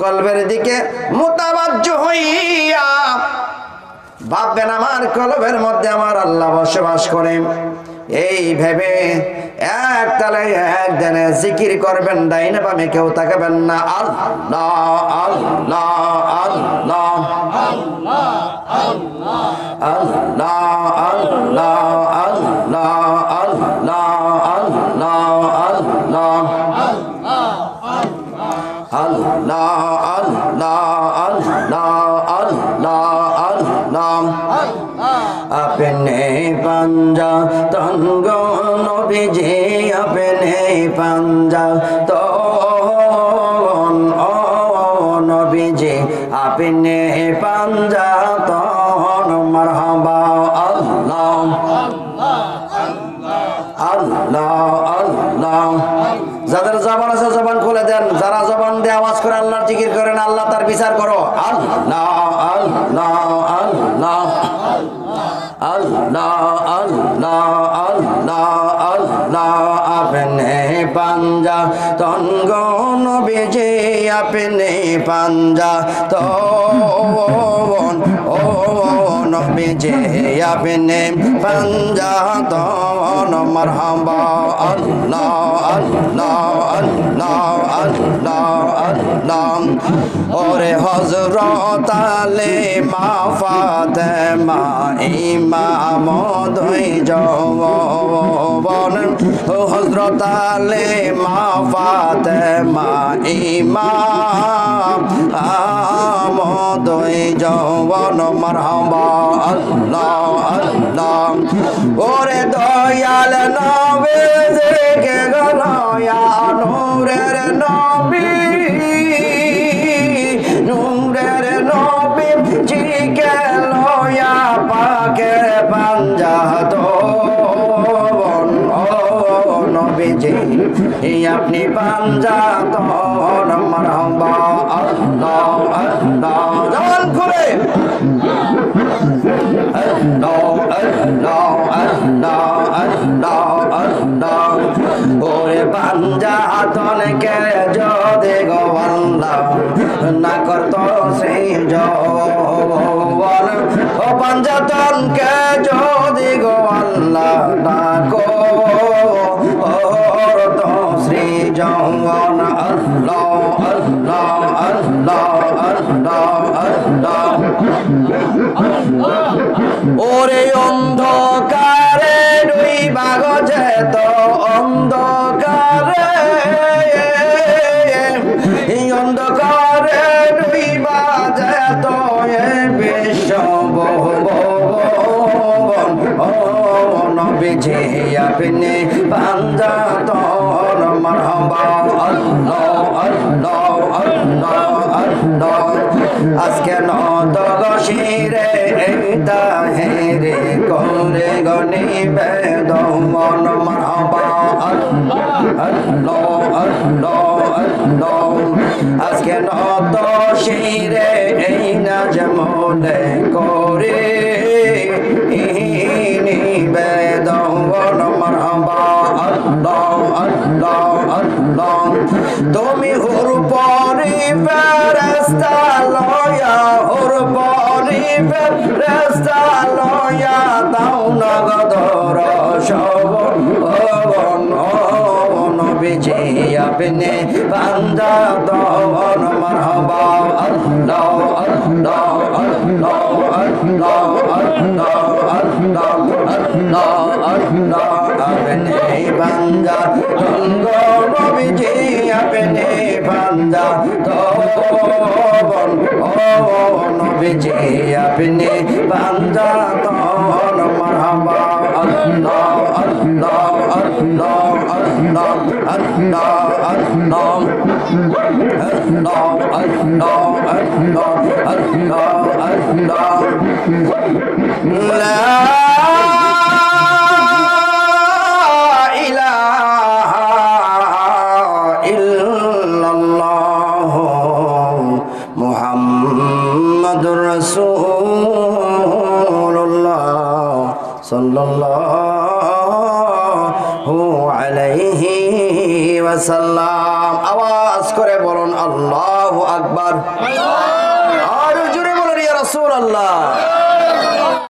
কলবের দিকে মোতাবাজ্য হইয়া, ভাববেন আমার কলবের মধ্যে আমার আল্লাহ বসবাস করে। এই ভেবে এক তালে এক দিনে জিকির করবেন, ডাইনে বামে কেউ তাকাবেন না। আল্লাহ আল্লাহ আল্লাহ আল্লাহ আল্লাহ আল্লাহ আল্লাহ আল্লাহ আল্লাহ আল্লাহ আল্লাহ আল্লাহ আল্লাহ আল্লাহ আপনে পাঞ্জা তঙ্গ নবীজি আপনে পাঞ্জা তো নবীজি আপনে পাঞ্জা তন মারহাবা আছে জবান খুলে দেন যারা জবান দিয়ে আওয়াজ করে আল্লাহর জিকির করেন আল্লাহ তার বিচার করো পাঞ্জা তঙ্গ নবীজি তো হজরত আলে মা ফাতেমা ইমাম দুই জওয়ান হজরত আলে মা ফাতেমা ইমাম দুই জওয়ান মারহাবা আল্লাহ আল্লাহ। ওরে দয়াল নবে আপনি পাঞ্জা তন মারহাবা আল্লাহ আল্লাহ। জবান খুলে। আল্লাহ আল্লাহ আল্লাহ আল্লাহ আল্লাহ। ওরে পাঞ্জা তনকে যদি গো আল্লাহ, না করত সেই জবন। জওয়ান আল্লাহ আল্লাহ আল্লাহ আল্লাহ আল্লাহ ওরে অন্ধকারে দুই বাগ যেত, অন্ধকারে। এই অন্ধকারে দুই বাজে তো এ বিশ্ব নবীজি, আপনি পাঞ্জা আজকে নত এইটা হেরে করে গনি আল্লাহ আল্লাহ আল্লাহ আজকে নত শিরে এই না যেমন করে আল্লাহ আল্লাহ আল্লাহ তুমি হুর পরি ফেরেস্তা লয়া হুর পরি ফেরেস্তা লয়া। দাও নগদর শবন নবীজি আপনি। বান্দা দবন মারহাবা। আল্লাহ আল্লাহ আল্লাহ আল্লাহ আল্লাহ আল্লাহ আল্লাহ আল্লাহ আপনি বান্দা। গঙ্গ নবীজি আপনি বান্দা। দবন ও নবীজি আপনি বান্দা। দবন মারহাবা আল্লাহ আল্লাহ আল্লাহ আল্লাহ আল্লাহ আল্লাহ আল্লাহ আল্লাহ আল্লাহ আল্লাহ আল্লাহ। লা মুহাম্মাদুর রাসূলুল্লাহ সাল্লাল্লাহু আলাইহি ওয়াসাল্লাম। আওয়াজ করে বলুন, আল্লাহ আকবার। আর জুড়ে বলুন, ইয়া রাসূলুল্লাহ।